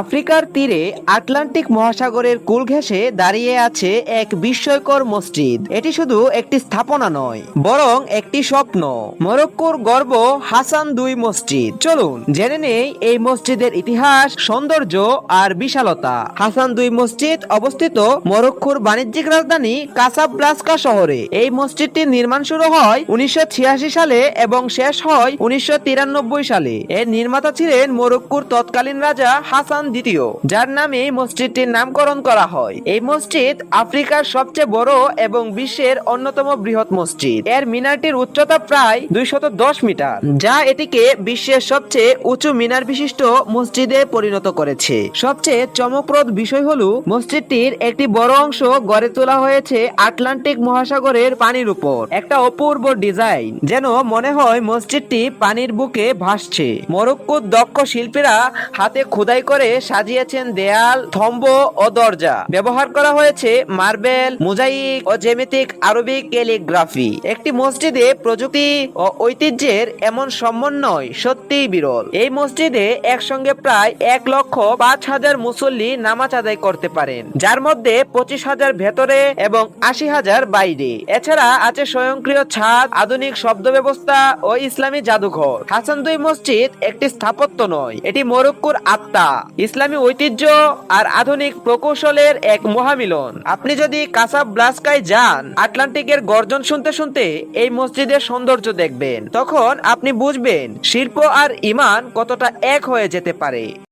আফ্রিকার তীরে আটলান্টিক মহাসাগরের কুল ঘেঁষে দাঁড়িয়ে আছে এক বিস্ময়কর মসজিদ। এটি শুধু একটি স্থাপনা নয়, বরং একটি স্বপ্ন। মরক্কোর গর্ব হাসান দুই মসজিদ। চলুন, জেনে নেই এই মসজিদের ইতিহাস, সৌন্দর্য আর বিশালতা। হাসান দুই মসজিদ অবস্থিত মরক্কোর বাণিজ্যিক রাজধানী কাসাবলাস্কা শহরে। এই মসজিদটির নির্মাণ শুরু হয় উনিশশো ছিয়াশি সালে এবং শেষ হয় উনিশশো তিরানব্বই সালে। এর নির্মাতা ছিলেন মরক্কোর তৎকালীন রাজা হাসান দ্বিতীয়, যার নামে মসজিদটির নামকরণ করা হয়। এই মসজিদ আফ্রিকার সবচেয়ে বড় এবং বিশ্বের অন্যতম বৃহৎ মসজিদ। এর মিনারটির উচ্চতা প্রায় দুইশত মিটার, যা এটিকে বিশ্বের সবচেয়ে উঁচু মিনার বিশিষ্ট মসজিদে পরিণত করেছে। সবচেয়ে চমকপ্রদ বিষয় হলো, মসজিদটির একটি বড় অংশ গড়ে তোলা হয়েছে আটলান্টিক মহাসাগরের পানির উপর। একটা অপূর্ব ডিজাইন, যেন মনে হয় মসজিদটি পানির বুকে ভাসছে। মরক্কোর দক্ষ শিল্পীরা হাতে খোদাই করে সাজিয়েছেন দেয়াল, থম্ব ও দরজা। ব্যবহার করা হয়েছে মার্বেল, মোজাইক ও জেমেটিক আরবিক ক্যালিগ্রাফি। একটি মসজিদে প্রযুক্তি ও ঐতিহ্যের এমন সমন্বয় সত্যিই বিরল। এই মসজিদে একসঙ্গে প্রায় এক লক্ষ পাঁচ হাজার মুসল্লি নামাজ আদায় করতে পারেন, যার মধ্যে পঁচিশ হাজার ভেতরে এবং আশি হাজার বাইরে। এছাড়া আছে স্বয়ংক্রিয় ছাদ, আধুনিক শব্দ ব্যবস্থা ও ইসলামী জাদুঘর। হাসান দুই মসজিদ একটি স্থাপত্য নয়, এটি মরক্কোর আত্মা। ইসলামী ঐতিহ্য আর আধুনিক প্রকৌশলের এক মহামিলন। আপনি যদি কাসাব ব্লাস্কায় যান, আটলান্টিকের গর্জন শুনতে শুনতে এই মসজিদের সৌন্দর্য দেখবেন। তখন আপনি বুঝবেন শিল্প আর ইমান কতটা এক হয়ে যেতে পারে।